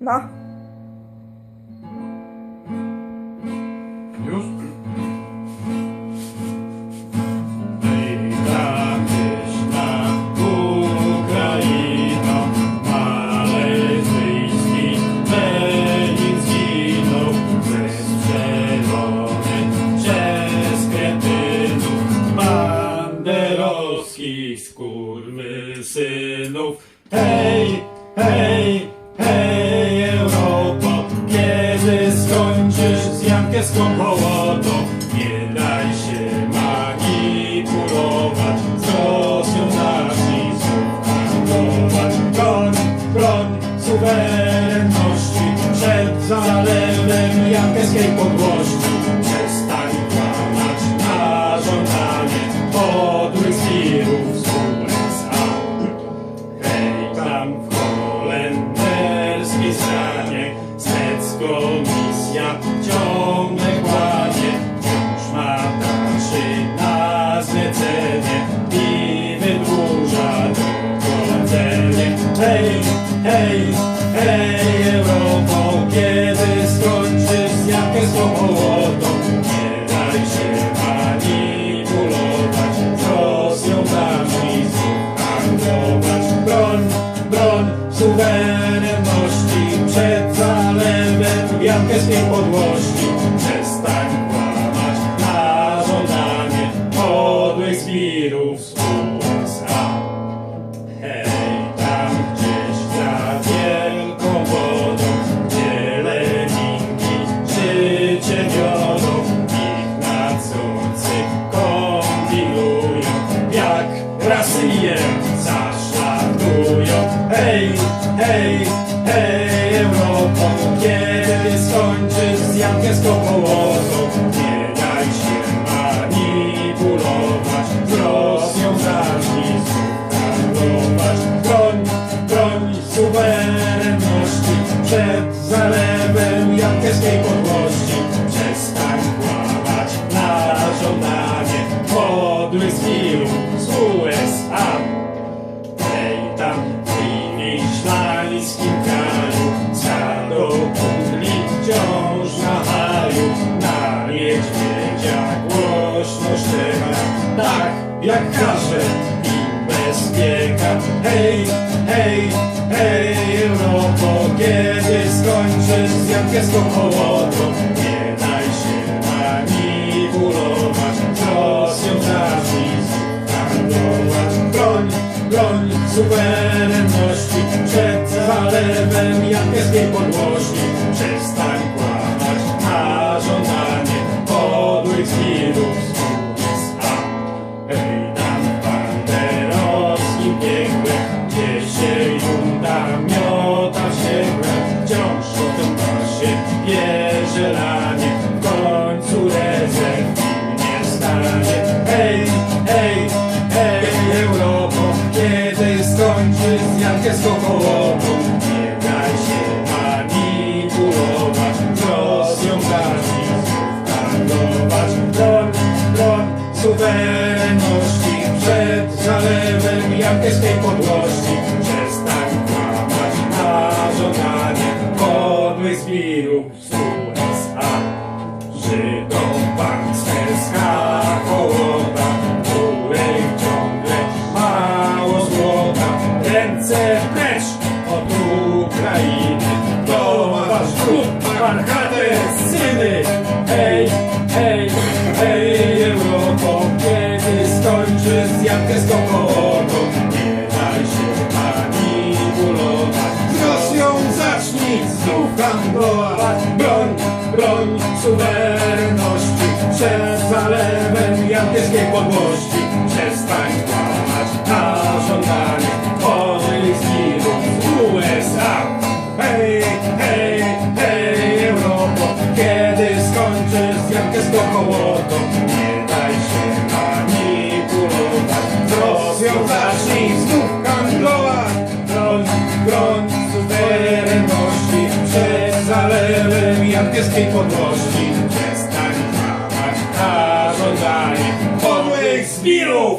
No. Już? Banderowskich skurwysynów. Hej, hej, z jankowską hej, hej Europo Kiedy skończysz z jakieską hołotą Nie daj się manipulować Z Rosją znów handlować Broń, broń suwerenności Przed zalewem jankowskiej podłości. Przestań kłamać na żądanie Podłych zbirów Tak jak każe im bezpieka Hej, hej, hej Europo Kiedy skończysz z jankowską hołotą Nie daj się manipulować. Rosją zacznij znów handlować Broń, broń suwerenności. Przed zalewem jankowskiej podłości suwerenności Przed zalewem jankowskiej podłości. Przestań kłamać na żądanie Podłych zbirów z USA Żydom pancerska hołota Której ciągle mało złota. Ręce precz od Ukrainy. To wasz klub, marchate syny zalewem jankowskiej podłości Przestań kłamać. Na żądanie Podłych zbirów z USA Hej, hej, hej Europo. Kiedy skończysz z jankowską hołotą Nie daj się manipulować. Z Rosją zacznij znów handlować. Broń, broń suwerenności. Przed zalewem jankowskiej podłości. Przestań kłamać. Na żądanie Podłych zbirów